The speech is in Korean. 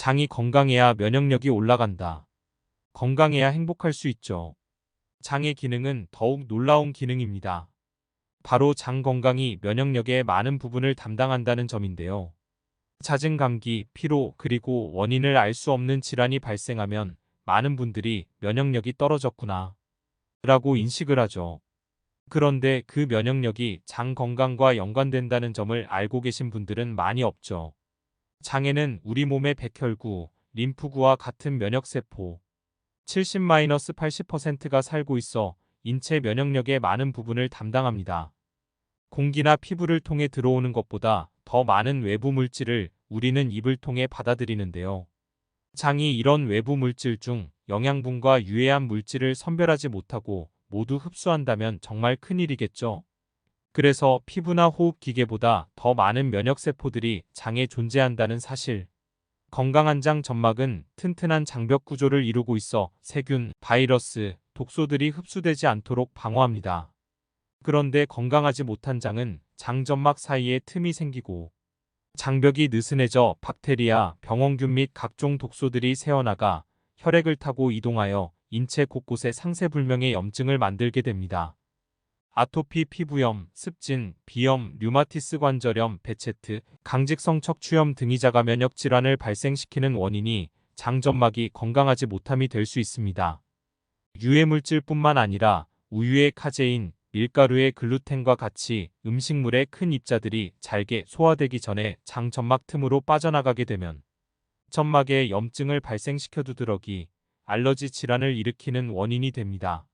장이 건강해야 면역력이 올라간다. 건강해야 행복할 수 있죠. 장의 기능은 더욱 놀라운 기능입니다. 바로 장 건강이 면역력의 많은 부분을 담당한다는 점인데요. 잦은 감기, 피로, 그리고 원인을 알 수 없는 질환이 발생하면 많은 분들이 면역력이 떨어졌구나. 라고 인식을 하죠. 그런데 그 면역력이 장 건강과 연관된다는 점을 알고 계신 분들은 많이 없죠. 장에는 우리 몸의 백혈구, 림프구와 같은 면역세포 70-80%가 살고 있어 인체 면역력의 많은 부분을 담당합니다. 공기나 피부를 통해 들어오는 것보다 더 많은 외부 물질을 우리는 입을 통해 받아들이는데요. 장이 이런 외부 물질 중 영양분과 유해한 물질을 선별하지 못하고 모두 흡수한다면 정말 큰일이겠죠. 그래서 피부나 호흡 기계보다 더 많은 면역세포들이 장에 존재한다는 사실. 건강한 장 점막은 튼튼한 장벽 구조를 이루고 있어 세균, 바이러스, 독소들이 흡수되지 않도록 방어합니다. 그런데 건강하지 못한 장은 장점막 사이에 틈이 생기고 장벽이 느슨해져 박테리아, 병원균 및 각종 독소들이 새어나가 혈액을 타고 이동하여 인체 곳곳에 상세불명의 염증을 만들게 됩니다. 아토피 피부염, 습진, 비염, 류마티스 관절염, 베체트, 강직성 척추염 등이 자가 면역 질환을 발생시키는 원인이 장점막이 건강하지 못함이 될 수 있습니다. 유해 물질뿐만 아니라 우유의 카제인, 밀가루의 글루텐과 같이 음식물의 큰 입자들이 잘게 소화되기 전에 장 점막 틈으로 빠져나가게 되면 점막에 염증을 발생시켜 두드러기, 알러지 질환을 일으키는 원인이 됩니다.